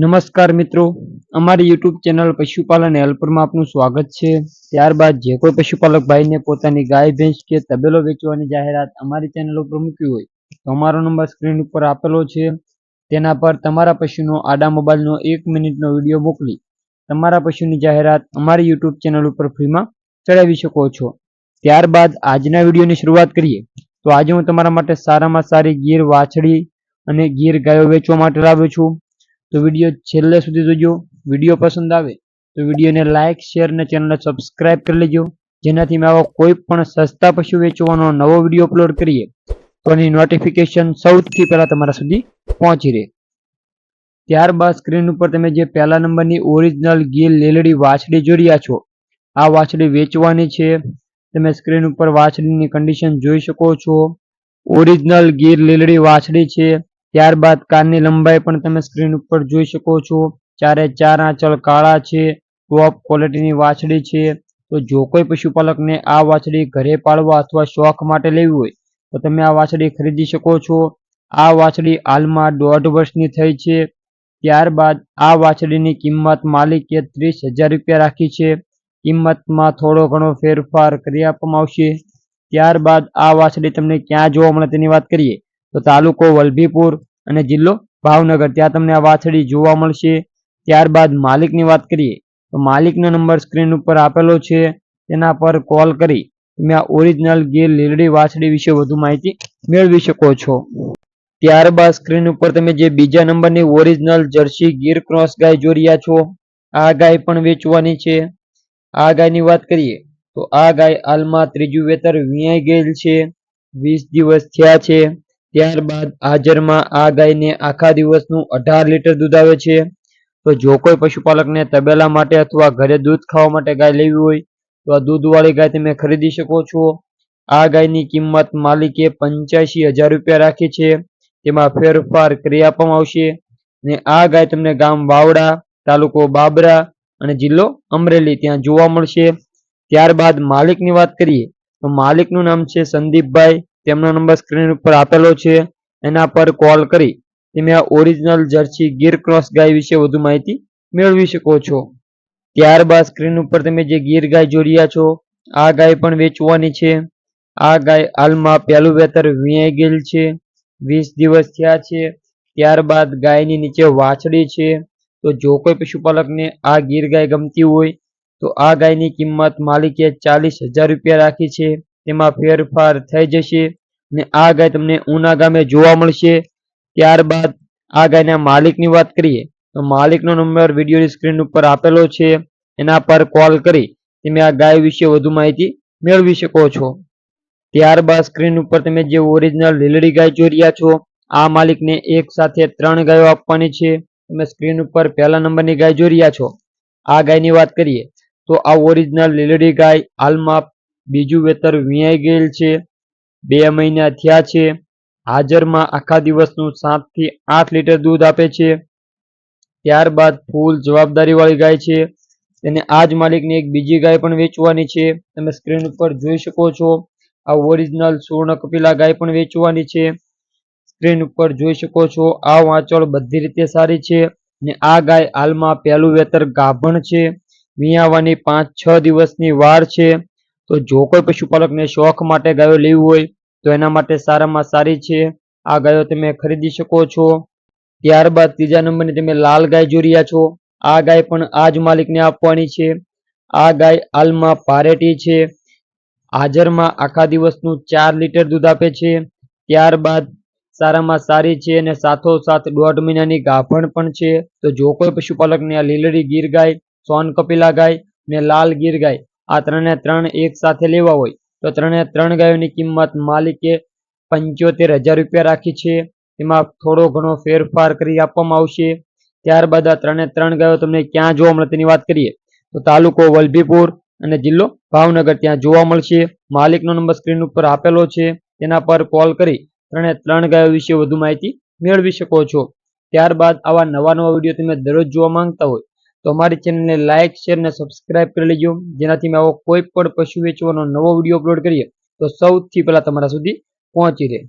નમસ્કાર મિત્રો. અમારી યુટ્યુબ ચેનલ પશુપાલન હેલ્પરમાં આપનું સ્વાગત છે. ત્યારબાદ જે કોઈ પશુપાલક ભાઈને પોતાની ગાય, ભેંસ કે તબેલો વેચવાની જાહેરાત અમારી ચેનલ ઉપર મૂકવી હોય, તો અમારો નંબર સ્ક્રીન ઉપર આપેલો છે. તેના પર તમારા પશુનો આડા મોબાઈલનો એક મિનિટનો વીડિયો મોકલી તમારા પશુની જાહેરાત અમારી યુટ્યુબ ચેનલ ઉપર ફ્રીમાં ચડાવી શકો છો. ત્યારબાદ આજના વિડીયોની શરૂઆત કરીએ, તો આજે હું તમારા માટે સારામાં સારી ગીર વાછડી અને ગીર ગાયો વેચવા માટે લાવ્યો છું. તો વીડિયો છેલ્લે સુધી જોજો. વીડિયો પસંદ આવે તો વિડીયોને લાઇક શેર અને ચેનલને સબસ્ક્રાઇબ કરી લેજો. જેનાથી મેં આવો કોઈ પણ સસ્તા પશુ વેચવાનો નવો વીડિયો અપલોડ કરીએ, તો એની નોટિફિકેશન સૌથી પહેલા તમારા સુધી પહોંચી રહે. ત્યારબાદ સ્ક્રીન ઉપર તમે જે પહેલા નંબરની ઓરિજિનલ ગીર લેલડી વાછડી જોઈ રહ્યા છો, આ વાછડી વેચવાની છે. તમે સ્ક્રીન ઉપર વાછડીની કન્ડિશન જોઈ શકો છો. ઓરિજિનલ ગીર લીલડી વાછડી છે. ત્યારબાદ કારની લંબાઈ પણ તમે સ્ક્રીન ઉપર જોઈ શકો છો. ચારે ચાર આંચળ કાળા છે. ટોપ ક્વોલિટીની વાછડી છે. તો જો કોઈ પશુપાલકને આ વાછડી ઘરે પાળવા અથવા શોખ માટે લેવી હોય, તો તમે આ વાછડી ખરીદી શકો છો. આ વાછડી હાલમાં દોઢ વર્ષની થઈ છે. ત્યારબાદ આ વાછડીની કિંમત માલિકે ત્રીસ હજાર રૂપિયા રાખી છે. કિંમતમાં થોડો ઘણો ફેરફાર કરી આપવામાં આવશે. ત્યારબાદ આ વાછડી તમને ક્યાં જોવા મળે તેની વાત કરીએ, તો તાલુકો વલભીપુર. અને જિલ્લો ભાવનગર. ત્યાં તમને આ વાછડી જોવા મળશે. ત્યારબાદ માલિકની વાત કરીએ, તો માલિકનો નંબર સ્ક્રીન ઉપર આપેલો છે. તેના પર કોલ કરી તમે આ ઓરિજિનલ ગીર લીલડી વાછડી વિશે વધુ માહિતી મેળવી શકો છો. ત્યારબાદ સ્ક્રીન ઉપર તમે જે બીજા નંબરની ઓરિજિનલ જર્સી ગીર ક્રોસ ગાય જોઈ રહ્યા છો, આ ગાય પણ વેચવાની છે. આ ગાયની વાત કરીએ, તો આ ગાય હાલમાં ત્રીજું વેતર વીઆઈ ગયેલ છે. વીસ દિવસ થયા છે. ત્યારબાદ હાજરમાં આ ગાયને આખા દિવસનું અઢાર લીટર દૂધ આવે છે. તો જો કોઈ પશુપાલકને તબેલા માટે અથવા ઘરે દૂધ ખાવા માટે ગાય લેવી હોય, તો આ દૂધવાળી ગાય તમે ખરીદી શકો છો. આ ગાયની કિંમત માલિકે પંચ્યાસી હજાર રૂપિયા રાખી છે. તેમાં ફેરફાર કરી આપવામાં આવશે અને આ ગાય તમને ગામ વાવડા, તાલુકો બાબરા અને જિલ્લો અમરેલી ત્યાં જોવા મળશે. ત્યારબાદ માલિકની વાત કરીએ, તો માલિકનું નામ છે સંદીપભાઈ. તેમનો નંબર સ્ક્રીન ઉપર આપેલો છે. એના પર કોલ કરી તમે આ ઓરિજિનલ જર્સી ગીર ક્રોસ ગાય વિશે વધુ માહિતી મેળવી શકો છો. ત્યારબાદ સ્ક્રીન ઉપર તમે જે ગીર ગાય જોડ્યા છો, આ ગાય પણ વેચવાની છે. આ ગાય હાલમાં પહેલું વેતર વીણાઈ ગયેલ છે. વીસ દિવસ થયા છે. ત્યારબાદ ગાયની નીચે વાછડી છે. તો જો કોઈ પશુપાલકને આ ગીર ગાય ગમતી હોય, તો આ ગાયની કિંમત માલિકે ચાલીસ હજાર રૂપિયા રાખી છે. તેમાં ફેરફાર થઈ જશે અને આ ગાય તમને ઉના ગામે જોવા મળશે. ત્યારબાદ આ ગાયના માલિકની વાત કરીએ, તો માલિકનો નંબર વિડીયોની સ્ક્રીન ઉપર આપેલો છે. એના પર કોલ કરી તમે આ ગાય વિશે વધુ માહિતી મેળવી શકો છો. ત્યારબાદ સ્ક્રીન ઉપર તમે જે ઓરિજિનલ લીલડી ગાય જોઈ રહ્યા છો, આ માલિકને એક સાથે ત્રણ ગાયો આપવાની છે. તમે સ્ક્રીન ઉપર પહેલા નંબરની ગાય જોઈ રહ્યા છો. આ ગાયની વાત કરીએ, તો આ ઓરિજિનલ લીલડી ગાય હાલમાં બીજું વેતર વીણાઈ ગયેલ છે. બે મહિના થયા છે. હાજરમાં આખા દિવસનું સાતથી આઠ લીટર દૂધ આપે છે. ત્યારબાદ ફૂલ જવાબદારી વાળી ગાય છે. તેને આ જ માલિકની એક બીજી ગાય પણ વેચવાની છે. તમે સ્ક્રીન ઉપર જોઈ શકો છો. આ ઓરિજિનલ સુવર્ણ કપિલા ગાય પણ વેચવાની છે. સ્ક્રીન ઉપર જોઈ શકો છો. આ વાંચળ બધી રીતે સારી છે ને આ ગાય હાલમાં પહેલું વેતર ગાભણ છે. વિયાવાની પાંચ છ દિવસની વાર છે. તો જો કોઈ પશુપાલકને શોખ માટે ગાયો લેવી હોય, તો એના માટે સારામાં સારી છે. આ ગાયો તમે ખરીદી શકો છો. ત્યારબાદ ત્રીજા નંબરની તમે લાલ ગાય જોઈ રહ્યા છો. આ ગાય પણ આ જ માલિકને આપવાની છે. આ ગાય હાલમાં પારેટી છે. હાજરમાં આખા દિવસનું ચાર લીટર દૂધ આપે છે. ત્યારબાદ સારામાં સારી છે અને સાથોસાથ દોઢ મહિનાની ગાભણ પણ છે. તો જો કોઈ પશુપાલકને આ લીલડી ગીર ગાય સોન કપિલા ગાય ને લાલ ગીર ગાય આ ત્રણે ત્રણ એક સાથે લેવા હોય, તો ત્રણે ત્રણ ગાયોની કિંમત માલિકે પંચોતેર હજાર રૂપિયા રાખી છે. એમાં થોડો ઘણો ફેરફાર કરી આપવામાં આવશે. ત્યારબાદ આ ત્રણે ત્રણ ગાયો તમને ક્યાં જોવા મળે તેની વાત કરીએ, તો તાલુકો વલભીપુર અને જિલ્લો ભાવનગર ત્યાં જોવા મળશે. માલિકનો નંબર સ્ક્રીન ઉપર આપેલો છે, તેના પર કોલ કરી ત્રણે ત્રણ ગાયો વિશે વધુ માહિતી મેળવી શકો છો. ત્યારબાદ આવા નવા નવા વીડિયો તમે દરરોજ જોવા માંગતા હોય તો અમારી ચેનલને લાઇક શેર અને સબસ્ક્રાઇબ કરી લેજો. જેનાથી મેં આવો કોઈ પણ પશુ વેચવાનો નવો વીડિયો અપલોડ કરીએ, તો સૌથી પહેલા તમારા સુધી પહોંચી રહે.